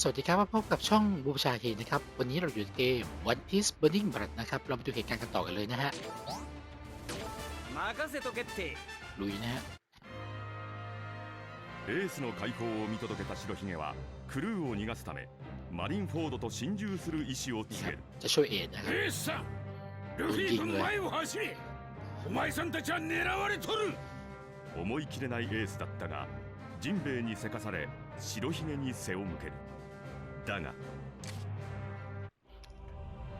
สวัสดีครับมาพบกับช่องบูชาเคนนะครับ วันนี้เราอยู่ในเกม One Piece Burning Blood นะครับ เรามาดูเหตุการณ์กันต่อกันเลยนะฮะ 任せとけって ลุยนะฮะ エースの解放を見届けた白ひげはクルーを逃がすためマリンフォードと心中する意思を นี่ 告 ครั げ บ る 네, จะช่วยเอ็ดนะครับ エースさんルフィとの前を走れお前さんたちは狙われとる思い切れないエースだったがジンベエにせかされ白ひげに背を向ける だが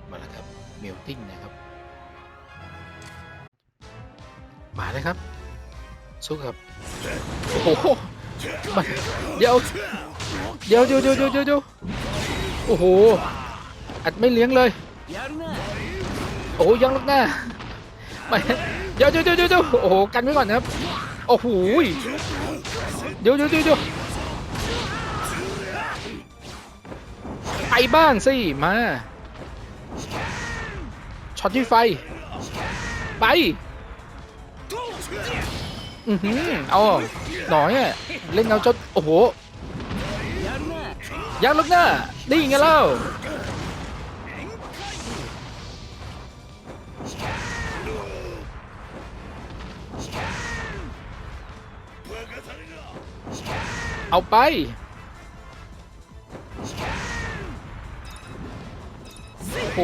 มาแล้วครับเมลติ้งนะครับ มาเลยครับ สู้ครับ โอ้โหมัเดี๋ยวเดี๋ยวเดี๋ยวเดี๋ยวเดี๋ยวโอ้โห อัดไม่เลี้ยงเลย โอ้ยังลูกหน้าไม่เดี๋ยวเดี๋ยวเดี๋ยวเดี๋ยวโอ้โห กันไว้ก่อนนะครับ โอ้โห เดี๋ยวเดี๋ยวเดี๋ยว ไปบ้างสิ มาช็อตที่ไฟ ไป อือหือเอาหน่อยเล่นเอาจนโอ้โหยักษ์ลูกหน้านี่ไงเล่าเอาไป โห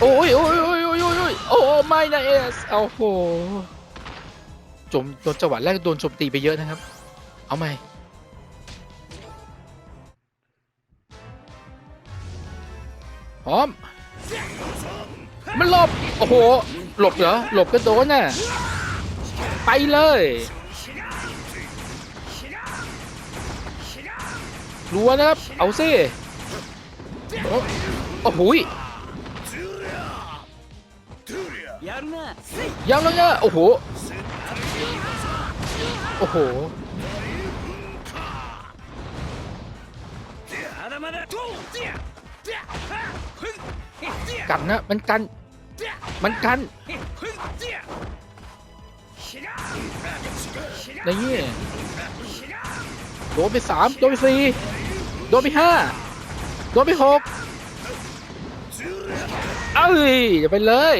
โอ้ยโอ้ยโอ้ยโอ้ยโอ้ยโอ้ยโอ้ไม่นะเอสโอ้โหจมโดนจังหวะแรกโดนโจมตีไปเยอะนะครับ เอาไหมพร้อม มันหลบ โอ้โห หลบเหรอ หลบก็โดนน่ะ ไปเลย รัวนะครับ เอาซิโอ้โหยังแล้วเนี่ยโอ้โห โอ้โห กันนะ มันกัน มันกันอย่างนี้ โดนไปสามโดนไปสี่โดนไปห้าโดนไปหกเอ้ยอย่าไปเลย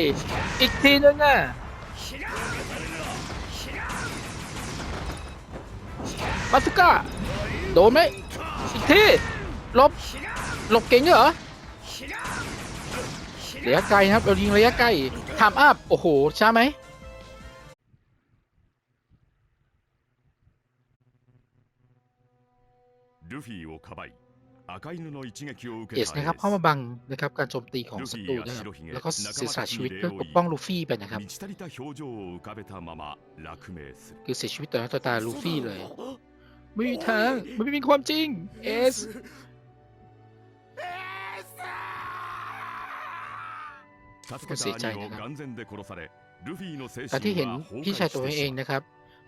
อีกทีนึงน่ะมาสุก้าโดนไหมอีกทีลบหลบเก่งเหรอระยะไกลครับเรายิงระยะไกลทามอัพโอ้โหช้าไหม เอสนะครับเข้ามาบังนะครับการโจมตีของศัตรูนะครับแล้วก็เสียสละชีวิตเพื่อปกป้องลูฟี่ไปนะครับคือเสียชีวิตต่อหน้าต่อตาลูฟี่เลย ไม่มีทางมันไม่เป็นความจริงเอสก็เสียใจนะครับตอนที่เห็นพี่ชายตัวเองนะครับ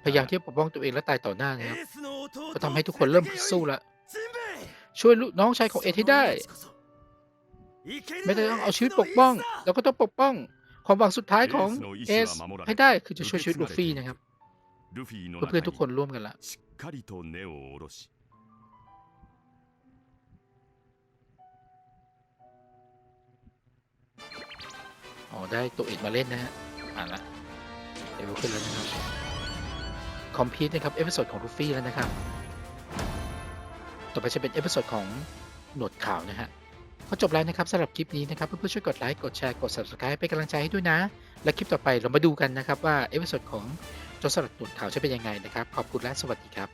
พยายามที่จะปกป้องตัวเองและตายต่อหน้านะครับก็ทำให้ทุกคนเริ่มสู้ละ ช่วยลูกน้องชายของเอทให้ได้ ไม่ต้องเอาชีวิตปกป้อง เราก็ต้องปกป้อง ความหวังสุดท้ายของเอสให้ได้คือจะช่วยชีวิตลูฟี่นะครับเพื่อนทุกคนร่วมกันละอ๋อได้ตัวเอกมาเล่นนะฮะ อ่านละเอเวอร์ขึ้นแล้วนะครับ คอมพิวต์นะครับ เอพิโซดของลูฟี่แล้วนะครับ ต่อไปจะเป็นเอพิโซดของหนวดข่าวนะฮะก็จบแล้วนะครับสำหรับคลิปนี้นะครับเพื่อนๆช่วยกดไลค์กดแชร์กด subscribe เป็นกำลังใจให้ด้วยนะ และคลิปต่อไปเรามาดูกันนะครับว่าเอพิโซดของโจรสลัดหนวดข่าวจะเป็นยังไงนะครับขอบคุณและสวัสดีครับ